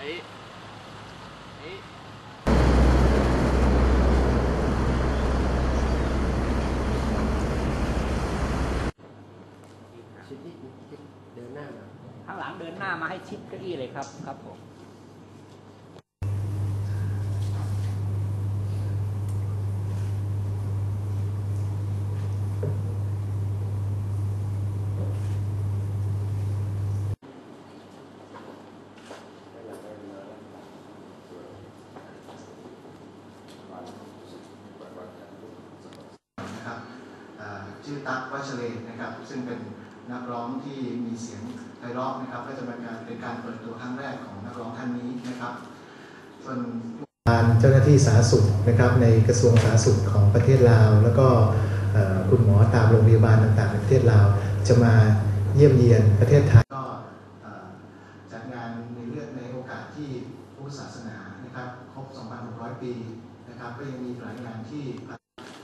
อ้ไอ้ชิดนิดนึงชิดเดินหน้ามาข้างหลังเดินหน้ามาให้ชิดเก้าอี้เลยครับ ครับผม นะครับอ่า ชื่อตั๊กวัชเรนนะครับ ซึ่งเป็นนักร้องที่มีเสียงไพเราะนะครับ ก็จะเป็นการเป็นการเปิดตัวครั้งแรกของนักร้องท่านนี้นะครับ ส่วนการเจ้าหน้าที่สาธารณสุขนะครับในกระทรวงสาธารณสุขของประเทศลาว แล้วก็คุณหมอตามโรงพยาบาลต่างๆในประเทศลาว จะมาเยี่ยมเยียนประเทศไทยก็จัดงานในเรื่องในโอกาสที่พุทธศาสนานะครับครบ 2,600 ปีนะครับ ก็ยังมีหลายงานที่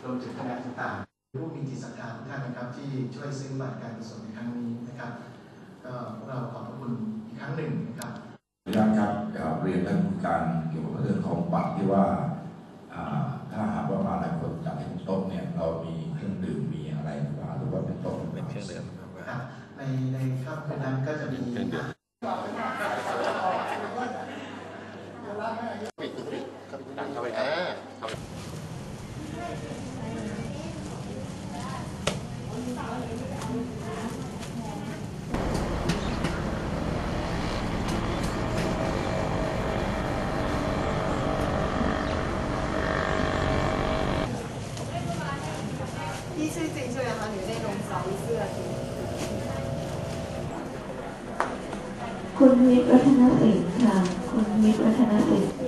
รวมถึงคะแนนต่าง ผู้มีจิตศรัทธาทุกท่านนะครับ ที่ช่วยซื้อบัตรการกุศลในครั้งนี้นะครับก็พวกเราขอบพระคุณอีกครั้งหนึ่งนะครับขออนุญาตครับกราบเรียนท่านผู้การเกี่ยวกับเรื่องของบัตรที่ว่าอ่าถ้าหากว่ามาหลายคนจัดให้เป็นโต๊ะเนี่ยเรามีเครื่องดื่มมีอะไรหรือเปล่าหรือว่าเป็นโต๊ะเป็นเครื่องดื่มครับในในค่ำคืนนั้นก็จะมี เข้าไปอ่า พี่ชื่อจริงใช่ไหมคะหรือในนมไซส์เสื้อ คุณมีวัฒนศิลป์ค่ะ คุณมีวัฒนศิลป์